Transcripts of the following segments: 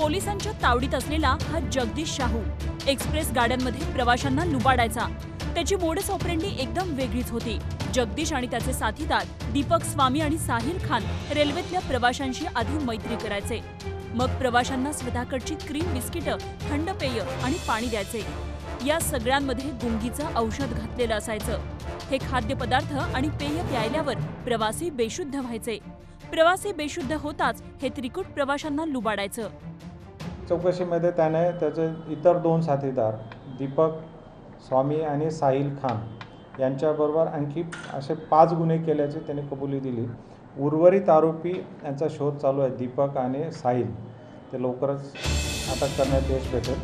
पोलिसांच्या तावडीत असलेला हा जगदीश शाहू. एक्सप्रेस गाड्यांमध्ये प्रवाशांना लुबाडायचा. त्याची मोडस ऑपरेंडी एकदम वेगळीच होती. जगदीश आणि त्याचे साथीदार दीपक स्वामी आणि साहिल खान रेल्वेतल्या प्रवाशांशी आधी मैत्री करायचे. मग प्रवाशांना स्वतःकडची क्रीम बिस्किटं थंड पेय आणि पाणी द्यायचे. या सगळ्यांमध्ये गुंगीचं औषध घातलेलं असायचं. हे खाद्यपदार्थ आणि पेय प्यायल्यावर प्रवासी बेशुद्ध व्हायचे. प्रवासी बेशुद्ध होताच हे त्रिकूट प्रवाशांना लुबाडायचं. चौकशीमध्ये त्याने त्याचे इतर दोन साथीदार दीपक स्वामी आणि साहिल खान यांच्याबरोबर आणखी असे पाच गुन्हे केल्याची त्याने कबुली दिली. उर्वरित आरोपी यांचा शोध चालू आहे. दीपक आणि साहिल. ते लवकरच अटक करण्यात यश भेटेल.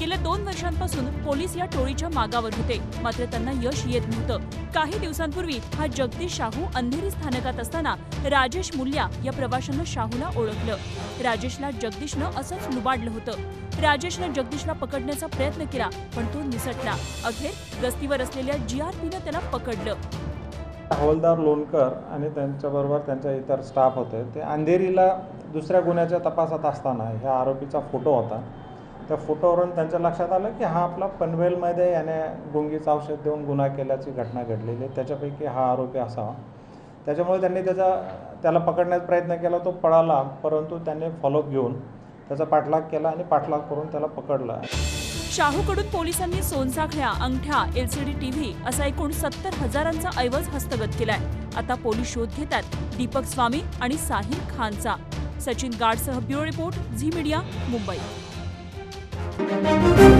गेल्या दोन वर्षांपासून पोलीस या टोळीच्या मागावर होते. मात्र त्यांना यश येत नव्हतं. काही दिवसांपूर्वी हा जगदीश शाहू अंधेरी स्थानकात असताना राजेश मुल्या या प्रवाशानं शाहूला ओळखलं. राजेशला जगदीशनं असंच लुबाडलं होतं. राजेशनं जगदीशला पकडण्याचा प्रयत्न केला पण तो निसटला. अखेर गस्तीवर असलेल्या जीआरपीनं त्याला पकडलं. हवलदार लोणकर आणि त्यांच्याबरोबर त्यांच्या इतर स्टाफ होते. ते अंधेरीला दुसऱ्या गुन्ह्याच्या तपासात असताना ह्या आरोपीचा फोटो होता. त्या फोटोवरून त्यांच्या लक्षात आलं की हा आपला पनवेलमध्ये याने गुंगीचं औषध देऊन गुन्हा केल्याची घटना घडलेली आहे. त्याच्यापैकी हा आरोपी असावा. त्याच्यामुळे त्यांनी त्याचा त्याला पकडण्याचा प्रयत्न केला तो पळाला परंतु त्याने फॉलोअप घेऊन त्याचा पाठलाग केला आणि पाठलाग करून त्याला पकडला. शाहूकडून पोलिसांनी सोनसाखळ्या अंगठ्या एलसीडी टीव्ही असा एकूण सत्तर हजारांचा ऐवज हस्तगत केलाय. आता पोलीस शोध घेतात दीपक स्वामी आणि साहिल खानचा. Sachin गाडसह bureau report Zee media Mumbai. Thank you.